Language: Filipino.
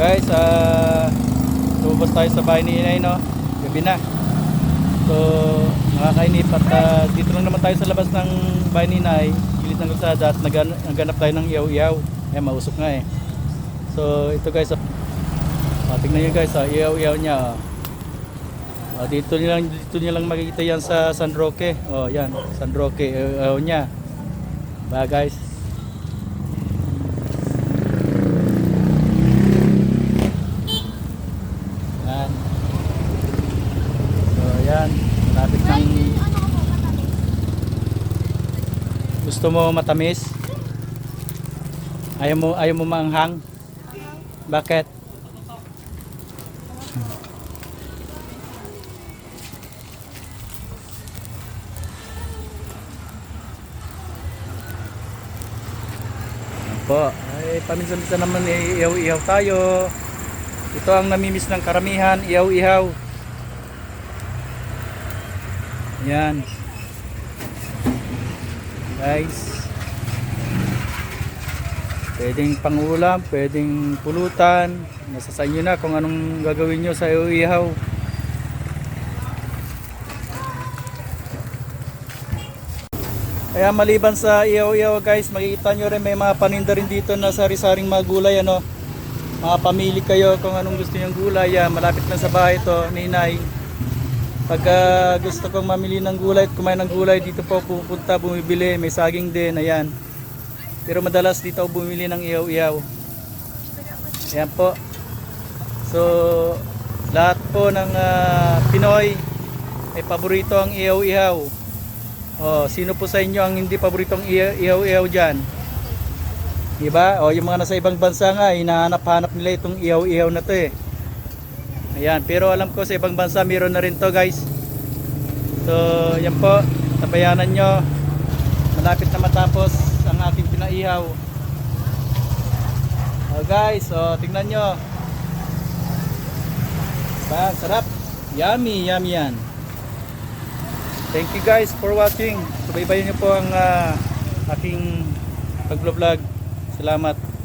guys, ah lumabas tayo sa bahay ni Inay, no? Gabi na. So, nakakainip at ah, dito lang naman tayo sa labas ng bahay ni Inay, gilid ng kalsada at nagan naganap tayo ng iyaw-iyaw. Eh, mausok nga eh. So, ito guys, ah, tingnan nyo guys, ah, iyaw-iyaw niya. ah. Ah, dito niyo lang dito niyo lang makikita yan sa San Roque. Oh, yan, San Roque, iyaw niya. Ba guys? Yan. So, yan. Malapit ng... Gusto mo matamis? Ayaw mo, ayaw mo maanghang? Bakit? Po. Ay, paminsan-minsan naman eh, ihaw-ihaw tayo. Ito ang namimiss ng karamihan, ihaw-ihaw. Yan. Guys. Pwedeng pangulam, pwedeng pulutan. Nasa sa inyo na kung anong gagawin nyo sa ihaw-ihaw. Kaya maliban sa iyaw-iyaw guys, makikita nyo rin may mga paninda rin dito na sari-saring mga gulay ano. Mga pamili kayo kung anong gusto nyong gulay. Yan, malapit lang sa bahay to, ninay. Pag ah, gusto kong mamili ng gulay at kumain ng gulay, dito po pupunta, bumibili. May saging din, ayan. Pero madalas dito bumili ng iyaw-iyaw. Ayan po. So, lahat po ng ah, Pinoy ay paborito ang iyaw-iyaw. Oh, sino po sa inyo ang hindi paboritong iya- ihaw-ihaw dyan? Diba? O, yung mga nasa ibang bansa nga, hinahanap-hanap nila itong ihaw-ihaw na to eh. Ayan, pero alam ko sa ibang bansa meron na rin to guys. So, yan po. Tabayanan nyo. Malapit na matapos ang aking pinaihaw. Oh guys, oh, tingnan nyo. Ba, sarap. Yummy, yummy yan. Thank you guys for watching. Subaybayan niyo po ang ah, aking pag-vlog. Salamat.